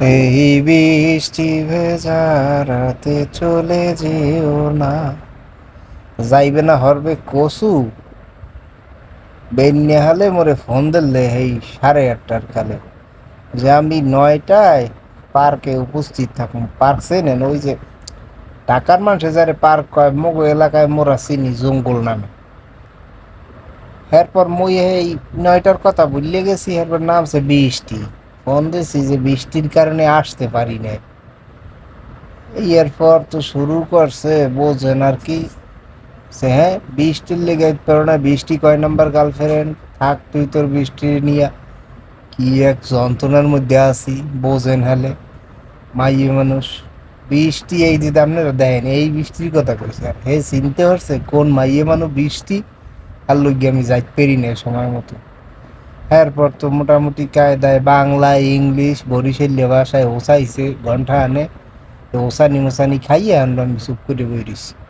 এই বৃষ্টি ভেজা রাতে চলে যেও না। যাইবে না হরবে কসু। বেন্যা হালে মোরে ফোন দিলে এই সাড়ে আটটার কালে। যে আমি নয়টায় পার্কে উপস্থিত থাকুন পার্ক চেনেন? ওই যে ঢাকার মানুষে যারে পার্ক কয়, মগো এলাকায় মোরা চিনি জঙ্গল নামে। এরপর মুই এই নয়টার কথা ভুলে গেছি, এরপর নামছে বৃষ্টি। ফোন দিছি যে বৃষ্টির কারণে আসতে পারি না এরপর তো শুরু করছে, বোঝেন আর কি। সে হ্যাঁ বৃষ্টির লেগে পারো না বৃষ্টি কয় নাম্বার গার্লফ্রেন্ড? থাক তুই তোর বৃষ্টি নিয়ে। কি এক যন্ত্রণার মধ্যে আছি, বোঝেন হলে। মাইয়ে মানুষ, বৃষ্টি এই দিদি আপনারা দেখেন এই বৃষ্টির কথা কইছে হে, চিনতে পারছে কোন মাইয়ে মানুষ বৃষ্টি? আর লইগে আমি যাইতে পারি না সময় মতো। এরপর তো মোটামুটি কায়দায় বাংলা, ইংলিশ বরিশাল্য ভাষায় ওসাইছে, ঘণ্টা আনে ওসানি মোসানি খাইয়ে আনলাম চুপ করে বইরিছি।